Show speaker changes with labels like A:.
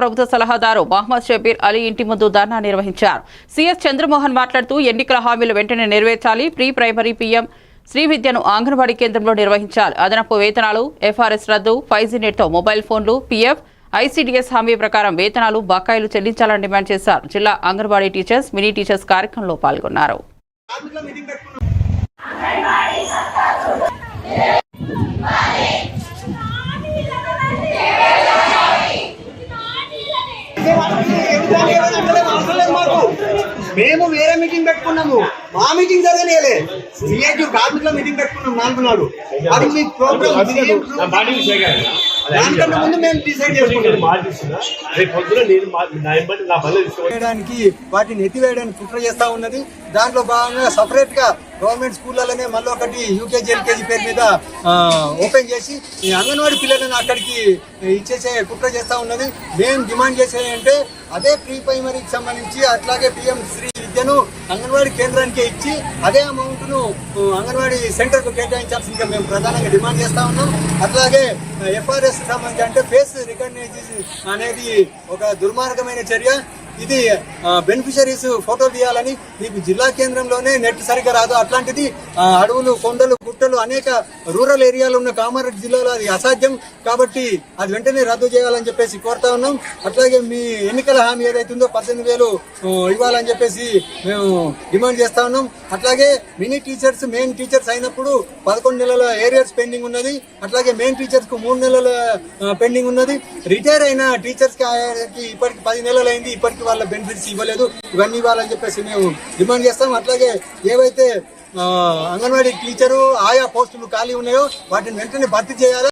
A: ప్రభుత్వ సలహాదారు మహమ్మద్ షబీర్ అలీ ఇంటి ముందు ధర్నా నిర్వహించారు. సీఎస్ చంద్రమోహన్ మాట్లాడుతూ ఎన్నికల హామీలు వెంటనే నెరవేర్చాలి. ప్రీ ప్రైమరీ పీఎం శ్రీ విద్యను అంగన్వాడీ కేంద్రంలో నిర్వహించాలి. అదనపు వేతనాలు ఎఫ్ఆర్ఎస్ రద్దు ఫైవ్ జీ నెట్తో మొబైల్ ఫోన్లు పీఎఫ్ ఐసీడీఎస్ హామీ ప్రకారం వేతనాలు బకాయిలు చెల్లించాలని డిమాండ్ చేశారు. జిల్లా అంగన్వాడీ టీచర్స్ మినీ టీచర్స్ కార్యక్రమంలో పాల్గొన్నారు
B: కార్మికుల మీటింగ్ పెట్టుకున్నాం మేము వేరే మీటింగ్ పెట్టుకున్నాము. మా మీటింగ్ జరగలేలే సిఐటి కార్మికుల మీటింగ్ పెట్టుకున్నాం నాలుగు నాడు అది మీ ప్రోగ్రామ్ దానికన్నా ముందు మేము డిసైడ్ చేయడానికి వాటిని ఎత్తివేయడానికి కుట్ర చేస్తా ఉన్నది. దాంట్లో భాగంగా సపరేట్గా గవర్నమెంట్ స్కూళ్ళలోనే మళ్ళీ ఒకటి యూకేజీ ఎల్కేజీ పేరు మీద ఓపెన్ చేసి అంగన్వాడీ పిల్లలను అక్కడికి ఇచ్చేసే కుట్ర చేస్తా ఉన్నది. మేము డిమాండ్ చేసేది అంటే అదే ప్రీ ప్రైమరీకి సంబంధించి అట్లాగే పిఎం శ్రీ విద్యను అంగన్వాడీ కేంద్రానికే ఇచ్చి అదే అమౌంట్ను అంగన్వాడీ సెంటర్కు కేటాయించాల్సిందిగా మేము ప్రధానంగా డిమాండ్ చేస్తా ఉన్నాం. అట్లాగే ఎఫ్ఆర్ఎస్ సంబంధించి అంటే ఫేస్ రికగ్నైజ్ అనేది ఒక దుర్మార్గమైన చర్య. ఇది బెనిఫిషరీస్ ఫోటో తీయాలని మీకు జిల్లా కేంద్రంలోనే నెట్ సరిగ్గా రాదు. అట్లాంటిది అడవులు కొండలు గుట్టలు అనేక రూరల్ ఏరియాలో ఉన్న కామారెడ్డి జిల్లాలో అది అసాధ్యం. కాబట్టి అది వెంటనే రద్దు చేయాలని చెప్పేసి కోరుతా ఉన్నాం. అట్లాగే మీ ఎన్నికల హామీ ఏదైతుందో పద్దెనిమిది వేలు ఇవ్వాలని చెప్పేసి మేము డిమాండ్ చేస్తా ఉన్నాం. అట్లాగే మినీ టీచర్స్ మెయిన్ టీచర్స్ అయినప్పుడు పదకొండు నెలల ఏరియర్స్ పెండింగ్ ఉన్నది. అట్లాగే మెయిన్ టీచర్స్కు మూడు నెలల పెండింగ్ ఉన్నది. రిటైర్ అయిన టీచర్స్కి ఇప్పటికి పది నెలలు అయింది ఇప్పటికి వాళ్ళ బెనిఫిట్స్ ఇవ్వలేదు. ఇవన్నీ ఇవ్వాలని చెప్పేసి మేము డిమాండ్ చేస్తాం. అట్లాగే ఏవైతే అంగన్వాడీ టీచరు ఆయా పోస్టులు ఖాళీ ఉన్నాయో వాటిని వెంటనే భర్తీ చేయాలి.